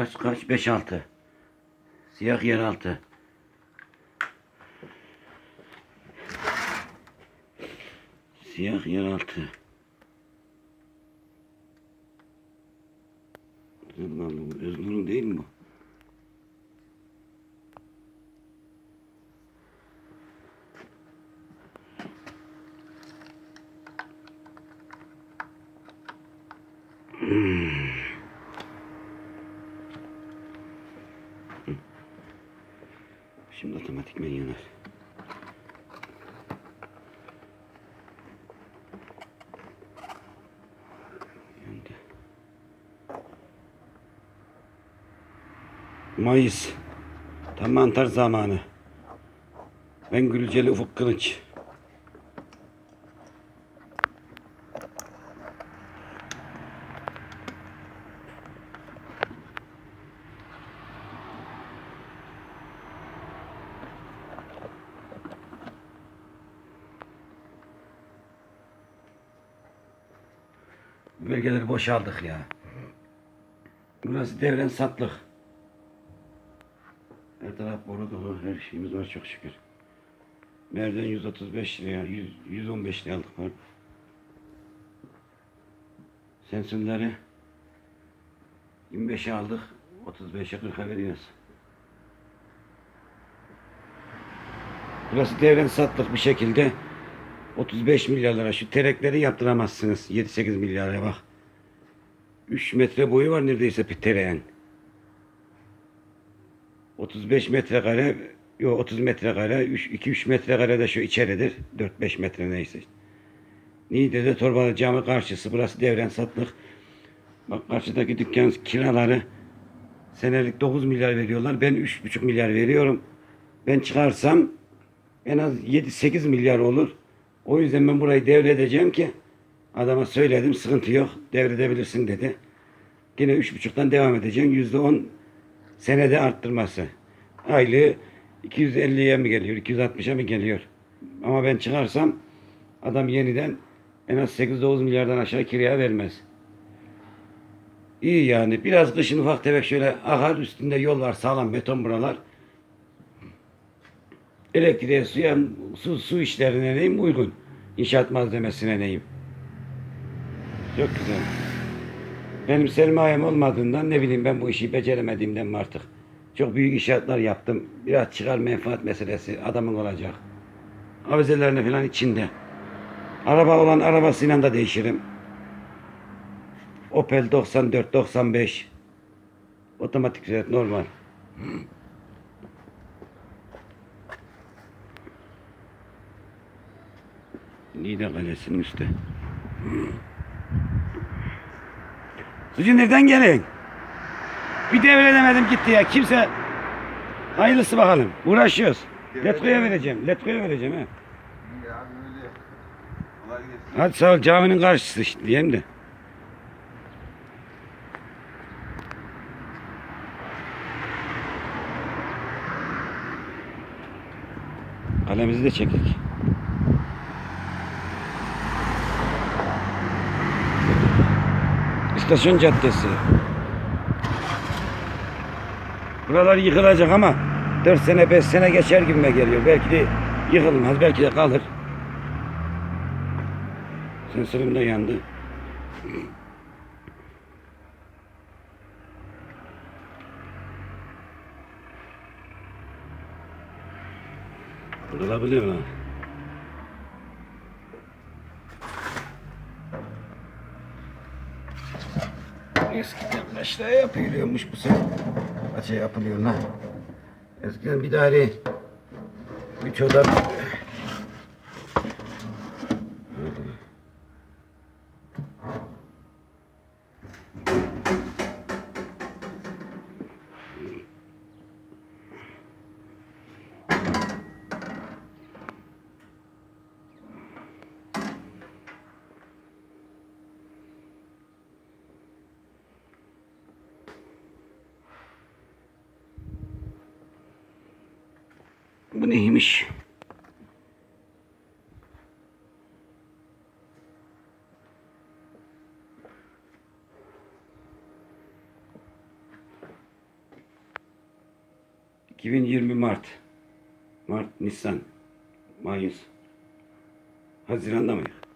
kaç kaç? 5 6. Siyah yeraltı. Siyah yeraltı. Allah'ım Özgür'ün değil mi bu? Şimdi otomatikmen yanar. Yandı. Mayıs. Tam mantar zamanı. Ben Gülceli Ufuk Kılıç. Bölgeleri boşaldık ya. Burası devren satlık. Her taraf boru dolu. Her şeyimiz var çok şükür. Merden 135 liraya, 100, 115 liraya aldık var. Sensörleri 25'e aldık. 35'e 40'a veriyoruz. Burası devren satlık bir şekilde 35 milyar lira. Şu terekleri yaptıramazsınız. 7-8 milyara bak. 3 metre boyu var neredeyse bir tereğin. 35 metrekare yok 30 metrekare 2-3 metrekare de şu içeridir. 4-5 metre neyse. Niğde'de Torbalı Cami karşısı. Burası devren satlık. Bak karşıdaki dükkan kiraları senelik 9 milyar veriyorlar. Ben 3,5 milyar veriyorum. Ben çıkarsam en az 7-8 milyar olur. O yüzden ben burayı devredeceğim ki adama söyledim sıkıntı yok devredebilirsin dedi. Yine 3,5'tan devam edeceğim. %10 senede arttırması. Aylığı 250'ye mi geliyor, 260'a mı geliyor? Ama ben çıkarsam adam yeniden en az 8-9 milyardan aşağı kiraya vermez. İyi yani. Biraz kışın ufak tefek şöyle akar üstünde yol var sağlam beton buralar. Elektriğe, suya, su, su işlerine neyim uygun. İnşaat malzemesine neyim. Çok güzel. Benim sermayem olmadığından ne bileyim ben bu işi beceremediğimden mi artık. Çok büyük inşaatlar yaptım. Biraz çıkar menfaat meselesi adamın olacak. Avizelerini falan içinde. Araba olan arabasıyla da değişirim. Opel 94 95 otomatik sürat normal. Niğde Kalesi'nin üstü. Sucu nereden gelin? Bir devredemedim gitti ya. Kimse hayırlısı bakalım. Uğraşıyoruz. Letko'ya vereceğim. Letko'ya vereceğim gelsin. Hadi sağ ol caminin karşısı işte diyeyim de. Kalemizi de çektik. İstasyon Caddesi. Buralar yıkılacak ama 4 sene 5 sene geçer gibime geliyor. Belki de yıkılmaz, belki de kalır. Sensörüm de yandı. Olabilir mi? Eskiden meşre yapılıyormuş bu sene. Kaça yapılıyor lan? Eskiden bir daire bir çoğdan Bu neymiş? ...2020 Mart... ...Mart, Nisan... ...Mayıs... ...Haziran'da mıyız?